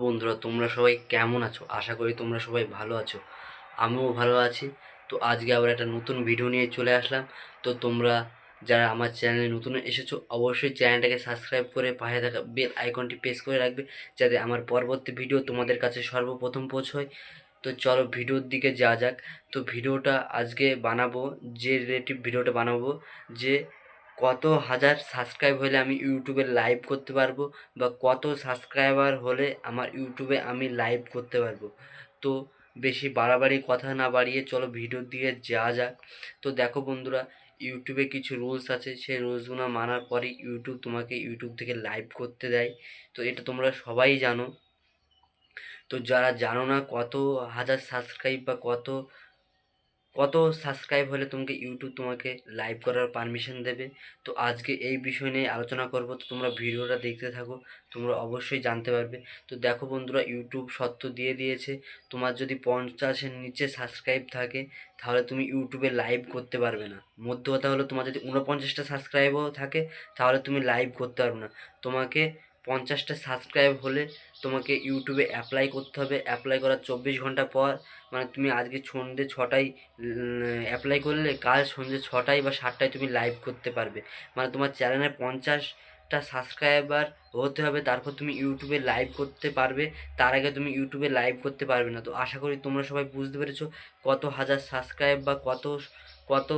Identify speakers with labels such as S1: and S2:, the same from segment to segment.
S1: বন্ধুরা, তোমরা সবাই কেমন আছো? আশা করি তোমরা সবাই ভালো আছো। আমিও ভালো আছি। তো আজকে আবার একটা নতুন ভিডিও নিয়ে চলে আসলাম। তো তোমরা যারা আমার চ্যানেলে নতুন এসেছ, অবশ্যই চ্যানেলটাকে সাবস্ক্রাইব করে পাশে থাকা বেল আইকনটি প্রেস করে রাখবে, যাতে আমার পরবর্তী ভিডিও তোমাদের কাছে সর্বপ্রথম পৌঁছয়। তো চলো ভিডিওর দিকে যা যাক। তো ভিডিওটা আজকে বানাবো, যে রিলেটিভ ভিডিওটা বানাবো, যে কত হাজার সাবস্ক্রাইব হলে আমি ইউটিউবে লাইভ করতে পারব বা কত সাবস্ক্রাইবার হলে আমার ইউটিউবে আমি লাইভ করতে পারব। তো বেশি বাড়াবাড়ি কথা না বাড়িয়ে চলো ভিডিওর দিকে যাওয়া যাক। তো দেখো বন্ধুরা ইউটিউবে কিছু রুলস আছে, সেই রুলসগুলো মানার পরেই ইউটিউব তোমাকে ইউটিউব থেকে লাইভ করতে দেয়। তো এটা তোমরা সবাই জানো। তো যারা জানো না কত হাজার সাবস্ক্রাইব বা কত কত সাবস্ক্রাইব হলে তোমাকে ইউটিউব তোমাকে লাইভ করার পারমিশন দেবে? তো আজকে এই বিষয় নিয়ে আলোচনা করব। তো তোমরা ভিডিওটা দেখতে থাকো, তোমরা অবশ্যই জানতে পারবে। তো দেখো বন্ধুরা ইউটিউব সত্য দিয়ে দিয়েছে। তোমার যদি পঞ্চাশের নিচে সাবস্ক্রাইব থাকে, তাহলে তুমি ইউটিউবে লাইভ করতে পারবে না। মধ্য কথা হলো, তোমার যদি উনপঞ্চাশটা সাবস্ক্রাইবও থাকে, তাহলে তুমি লাইভ করতে পারবে না। তোমাকে পঞ্চাশটা সাবস্ক্রাইব হলে তোমাকে ইউটিউবে অ্যাপ্লাই করতে হবে। অ্যাপ্লাই করার চব্বিশ ঘণ্টা পর মানে তুমি আজকে সন্ধ্যে ছটায় অ্যাপ্লাই করলে কাল সন্ধ্যে ছটায় বা সাতটায় তুমি লাইভ করতে পারবে। মানে তোমার চ্যানেলে পঞ্চাশটা সাবস্ক্রাইবার হতে হবে, তারপর তুমি ইউটিউবে লাইভ করতে পারবে। তার আগে তুমি ইউটিউবে লাইভ করতে পারবে না। তো আশা করি তোমরা সবাই বুঝতে পেরেছ কত হাজার সাবস্ক্রাইব বা কত কত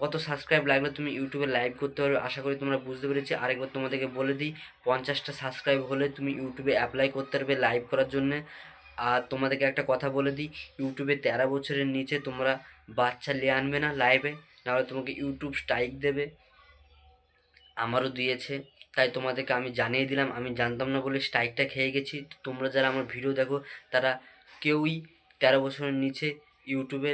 S1: কত সাবস্ক্রাইব লাগলে তুমি ইউটিউবে লাইভ করতে পারবে। আশা করি তোমরা বুঝতে পেরেছি। আরেকবার তোমাদেরকে বলে দিই, পঞ্চাশটা সাবস্ক্রাইব হলে তুমি ইউটিউবে অ্যাপ্লাই করতে পারবে লাইভ করার জন্যে। আর তোমাদেরকে একটা কথা বলে দিই ইউটিউবে তেরো বছরের নিচে তোমরা বাচ্চা নিয়ে আনবে না লাইভে নাহলে তোমাকে ইউটিউব স্ট্রাইক দেবে। আমারও দিয়েছে, তাই তোমাদেরকে আমি জানিয়ে দিলাম। আমি জানতাম না বলে স্ট্রাইকটা খেয়ে গেছি। তোমরা যারা আমার ভিডিও দেখো, তারা কেউই তেরো বছরের নিচে ইউটিউবে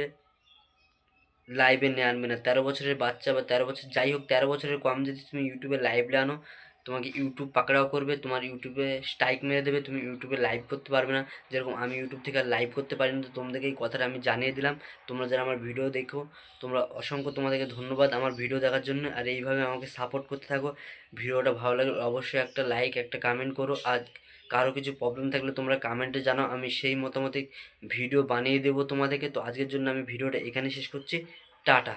S1: লাইভে নিয়ে আনবে না। তেরো বছরের বাচ্চা বা তেরো বছর, যাই হোক তেরো বছরের কম যদি তুমি ইউটিউবে লাইভে আনো, তোমাকে ইউটিউব পাকড়াও করবে, তোমার ইউটিউবে স্ট্রাইক মেরে দেবে, তুমি ইউটিউবে লাইভ করতে পারবে না। যেরকম আমি ইউটিউব থেকে লাইভ করতে পারি না তো তোমাদেরকে এই কথাটা আমি জানিয়ে দিলাম। তোমরা যারা আমার ভিডিও দেখো, তোমরা অসংখ্য তোমাদেরকে ধন্যবাদ আমার ভিডিও দেখার জন্য। আর এইভাবে আমাকে সাপোর্ট করতে থাকো। ভিডিওটা ভালো লাগলে অবশ্যই একটা লাইক একটা কমেন্ট করো। আর কারও কিছু প্রবলেম থাকলে তোমরা কমেন্টে জানাও, আমি সেই মতামতে ভিডিও বানিয়ে দেবো তোমাদেরকে। তো আজকের জন্য আমি ভিডিওটা এখানে শেষ করছি। টাটা।